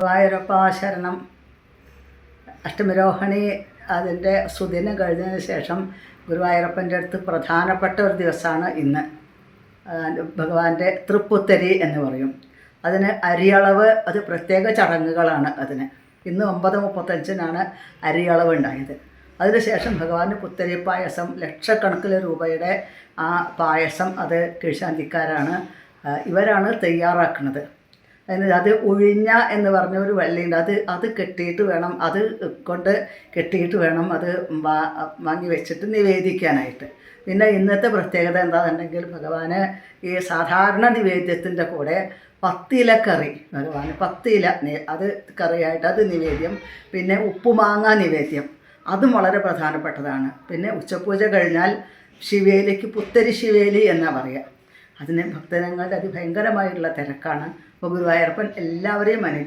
ഗുരുവായൂരപ്പ ശരണം അഷ്ടമിരോഹിണി അതിന്റെ സുദിനം കഴിഞ്ഞതിന് ശേഷം ഗുരുവായൂരപ്പന്റെ അടുത്ത് പ്രധാനപ്പെട്ട ഒരു ദിവസമാണ് ഇന്ന്. ഭഗവാന്റെ തൃപ്പുത്തരി എന്ന് പറയും. അതിന് അരിയളവ് അത് പ്രത്യേക ചടങ്ങുകളാണ് അതിന്. ഇന്ന് ഒമ്പത് മുപ്പത്തഞ്ചിനാണ് അരിയളവ് ഉണ്ടായത്. അതിനുശേഷം ഭഗവാന് പുത്തരി പായസം ലക്ഷക്കണക്കിന് രൂപയുടെ ആ പായസം അത് കീഴ്ശാന്തിക്കാരാണ് ഇവരാണ് തയ്യാറാക്കുന്നത്. അതിന് അത് ഉഴിഞ്ഞ എന്ന് പറഞ്ഞ ഒരു വള്ളിയുണ്ട്. അത് അത് കെട്ടിയിട്ട് വേണം. അത് കൊണ്ട് കെട്ടിയിട്ട് വേണം അത് വാങ്ങി വെച്ചിട്ട് നിവേദിക്കാനായിട്ട്. പിന്നെ ഇന്നത്തെ പ്രത്യേകത എന്താണെന്നുണ്ടെങ്കിൽ ഭഗവാന് ഈ സാധാരണ നിവേദ്യത്തിന്റെ കൂടെ പത്തില കറി ഭഗവാന് പത്തില അത് കറിയായിട്ട് അത് നിവേദ്യം പിന്നെ ഉപ്പുമാങ്ങ നിവേദ്യം. അതും വളരെ പ്രധാനപ്പെട്ടതാണ്. പിന്നെ ഉച്ചപൂജ കഴിഞ്ഞാൽ ശിവേലിക്ക് പുത്തരി ശിവേലി എന്നാണ് പറയുക അതിന് ഭക്തജനങ്ങളുടെ അതിഭയങ്കരമായിട്ടുള്ള തിരക്കാണ്. അപ്പോൾ ഗുരുവായൂരപ്പൻ എല്ലാവരെയും അനു